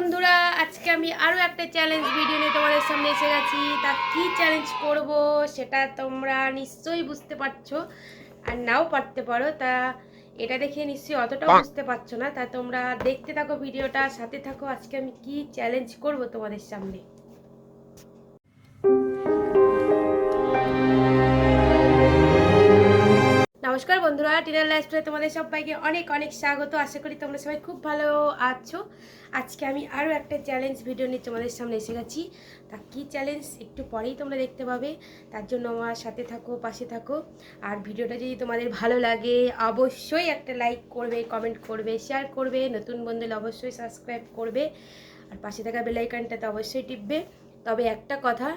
বন্ধুরা আজকে আমি আরও একটা চ্যালেঞ্জ ভিডিও নিয়ে তোমাদের সামনে এসে গেছি। তা কী চ্যালেঞ্জ করব সেটা তোমরা নিশ্চয়ই বুঝতে পারছ আর নাও পারতে পারো। তা এটা দেখে নিশ্চয়ই অতটাও বুঝতে পারছ না। তা তোমরা দেখতে থাকো ভিডিওটা সাথে থাকো আজকে আমি কি চ্যালেঞ্জ করব তোমাদের সামনে। নমস্কার বন্ধুরা টিনার লাইফস্টাইলে তোমাদের সবাইকে অনেক অনেক স্বাগত। আশা করি তোমরা সবাই খুব ভালো আছো। আজকে আমি আরও একটা চ্যালেঞ্জ ভিডিও নিয়ে তোমাদের সামনে এসে গেছি। তা কী চ্যালেঞ্জ একটু পরেই তোমরা দেখতে পাবে। তার জন্য আমার সাথে থাকো, পাশে থাকো। আর ভিডিওটা যদি তোমাদের ভালো লাগে, অবশ্যই একটা লাইক করবে কমেন্ট করবে শেয়ার করবে। নতুন বন্ধুলে অবশ্যই সাবস্ক্রাইব করবে। আর পাশে থাকা বেলাইকানটা তো অবশ্যই টিপবে। তবে একটা কথা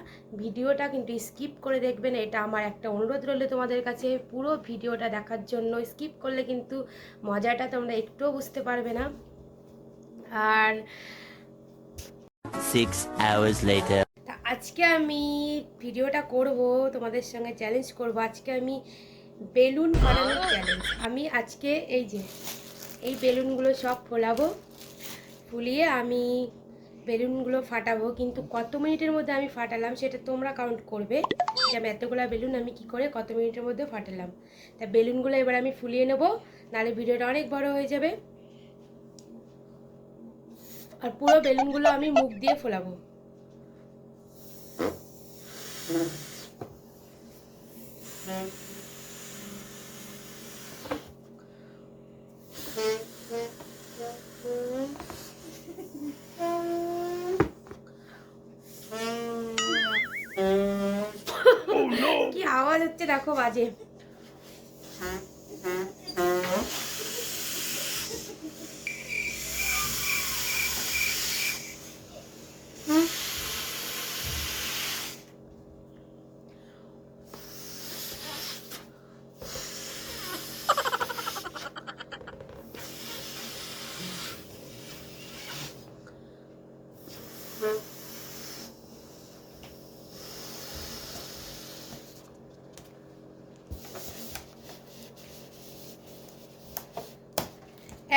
ভিডিওটা কিন্তু স্কিপ করে দেখবেন। এটা আমার একটা অনুরোধ রইল তোমাদের কাছে পুরো ভিডিওটা দেখার জন্য স্কিপ করলে কিন্তু মজাটা তোমরা একটুও বুঝতে পারবে না। আর Six hours later. তা আজকে আমি ভিডিওটা করব তোমাদের সঙ্গে চ্যালেঞ্জ করব। আজকে আমি বেলুন বানানোর চ্যালেঞ্জ আমি আজকে এই যে এই বেলুনগুলো সব ফোলাবো ফুলিয়ে আমি বেলুনগুলো ফাটাবো, কিন্তু কত মিনিটের মধ্যে আমি ফাটালাম সেটা তোমরা কাউন্ট করবে যে আমি এতগুলো বেলুন আমি কি করে কত মিনিটের মধ্যে ফাটালাম। তা বেলুনগুলো এবার আমি ফুলিয়ে নেব, নাহলে ভিডিওটা অনেক বড় হয়ে যাবে। আর পুরো বেলুনগুলো আমি মুখ দিয়ে ফোলাবো। কি দেখো বাজে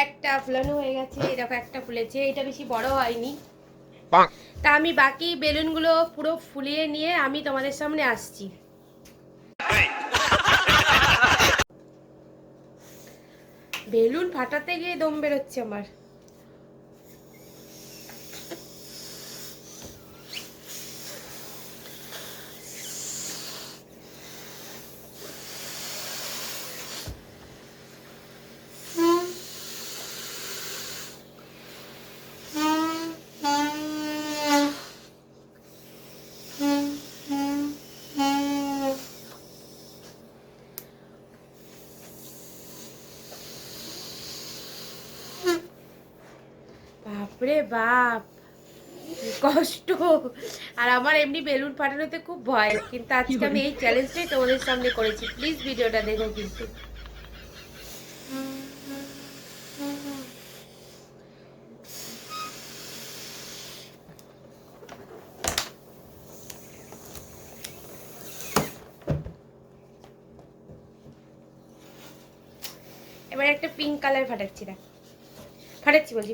একটা ফুলানো হয়ে গেছে এই দেখো একটা ফুলেছে এটা বেশি বড় হয়নি। তা আমি বাকি বেলুনগুলো পুরো ফুলিয়ে নিয়ে আমি তোমাদের সামনে আসছি। বেলুন ফাটাতে গিয়ে দম বেরোচ্ছে আমার। বাপরে বাপ। কষ্ট। আর আমার এমনি বেলুন ফাটানোতে খুব ভয় কিন্তু আজকে আমি এই চ্যালেঞ্জটাই তোমাদের সামনে করেছি। প্লিজ ভিডিওটা দেখো কিন্তু। এবার একটা পিঙ্ক কালার ফাটাচ্ছি না ফাটাচ্ছি বলছি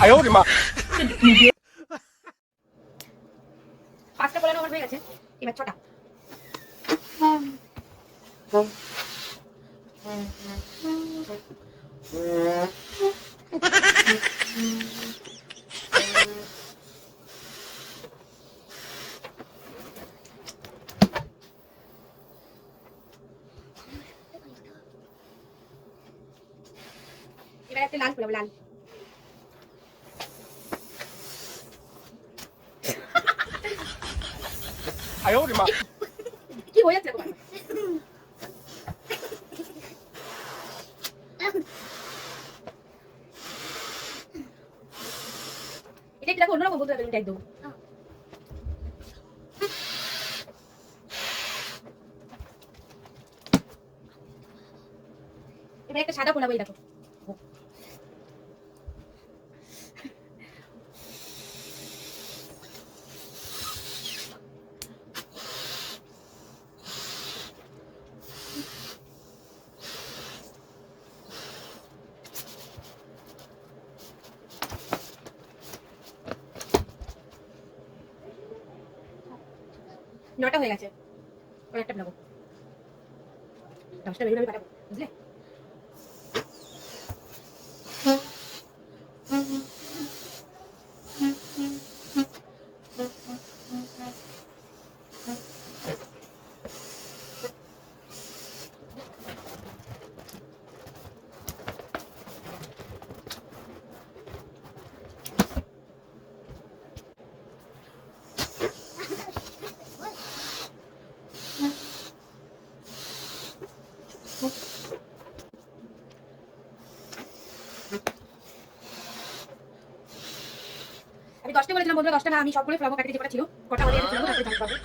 ফোটাবো পাঁচটা ফোলানো আমার হয়ে গেছে। এবার ছটা এবার একটা লাল ফোলাবো লাল 哎呦我的妈！ কি হয়ে যাচ্ছে তোমার এটা একটু দেখো অন্যরকম বলতে হবে একদম এবার একটা সাদা ফোলাবো এই দেখো নটা হয়ে গেছে। ওর একটা নেব। দশটা বেরোলে আমি পাঠাবো বুঝলে? দশটা বলেছিলাম বন্ধুরা দশটা না, আমি সবগুলো ফ্লাবো, প্যাকেটে যেটা ছিল, কটা হলে আমি ফ্লাবো তারপরে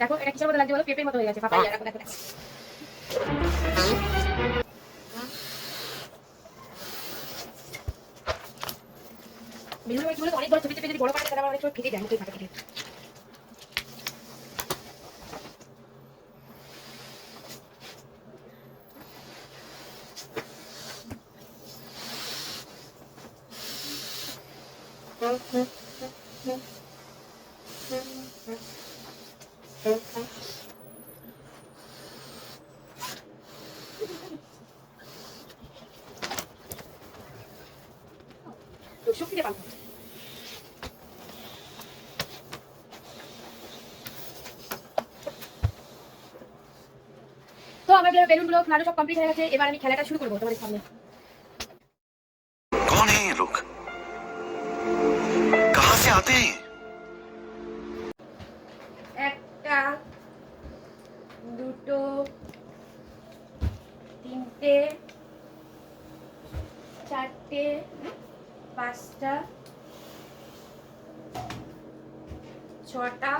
দেখো এটা কিসের মতো লাগছে বলো পেঁপের মতো হয়ে গেছে পাপাইয়া দেখো দেখো অনেক বড় ছোট যদি বড় পারে তাহলে অনেক সময় ফেটে যায় মতোই থাকে শক্তিতে পাবো তো আমার ফ্লানো সব কমপ্লিট হয়ে গেছে, এবার আমি খেলাটা শুরু করব তোমাদের সামনে। চারটে পাঁচটা ছটা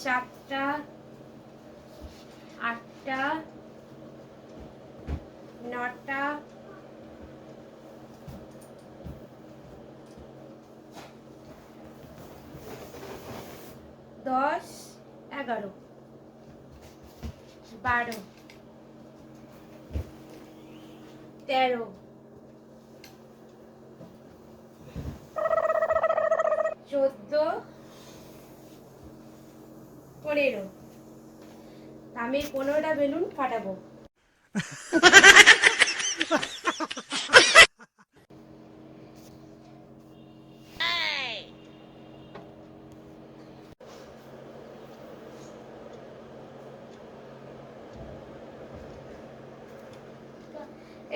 সাতটা আটটা নটা দশ এগারো বারো। তেরো। চোদ্দ। পনেরো। আমি পনেরোটা বেলুন ফাটাবো।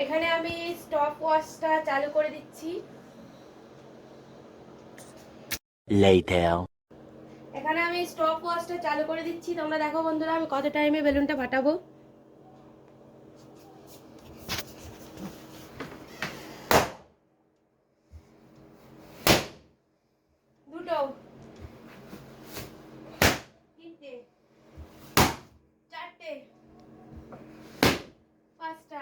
এখানে আমি স্টপ ওয়াচটা চালু করে দিচ্ছি. এখানে আমি স্টপ ওয়াচটা চালু করে দিচ্ছি। তোমরা দেখো বন্ধুরা আমি কত টাইমে বেলুনটা ফাটাবো দুটো তিনটে চারটে পাঁচটা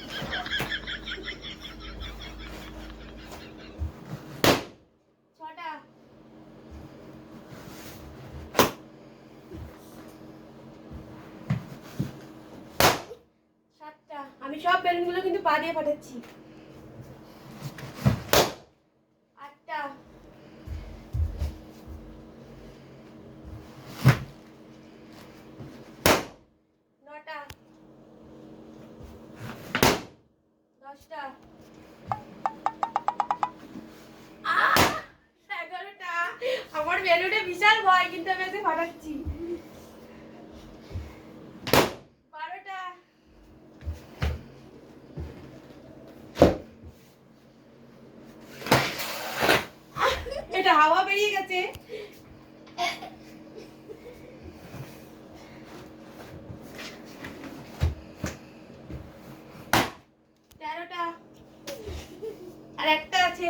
ছটা সব বেলুনগুলো কিন্তু পা দিয়ে ফাটাচ্ছি আটটা নটা দশটা! এগারোটা। বারোটা। এটা হাওয়া বেরিয়ে গেছে তেরোটা আর একটা আছে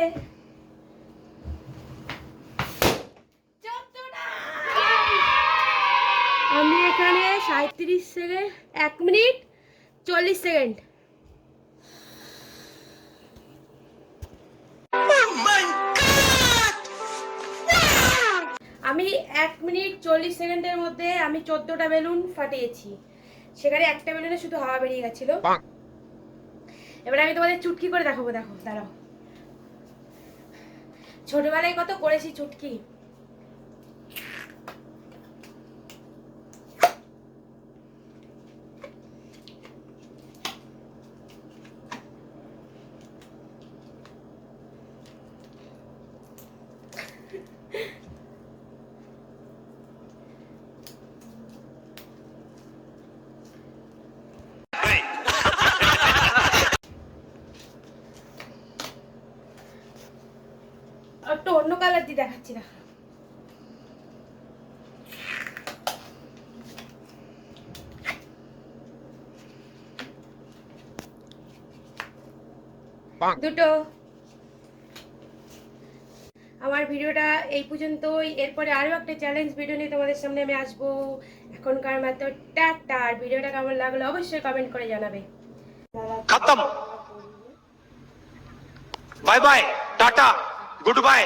চোদ্দটা আমি এখানে সাঁত্রিশ সেকেন্ড এক মিনিট চল্লিশ সেকেন্ড। আমি এক মিনিট চল্লিশ সেকেন্ডের মধ্যে আমি চোদ্দোটা বেলুন ফাটিয়েছি। সেখানে একটা বেলুনে শুধু হাওয়া বেরিয়ে গেছিল। এবারে আমি তোমাদের চুটকি করে দেখাবো দেখো দাঁড়াও। ছোটবেলায় কত করেছি চুটকি একটু অন্য দেখাচ্ছি দুটো। আমার ভিডিওটা এই পর্যন্তই। এরপরে আরও একটা চ্যালেঞ্জ ভিডিও নিয়ে তোমাদের সামনে আমি আসব। এখনকার মতো টাটা। আর ভিডিওটা কেমন লাগল অবশ্যই কমেন্ট করে জানাবে। Bye bye tata good bye.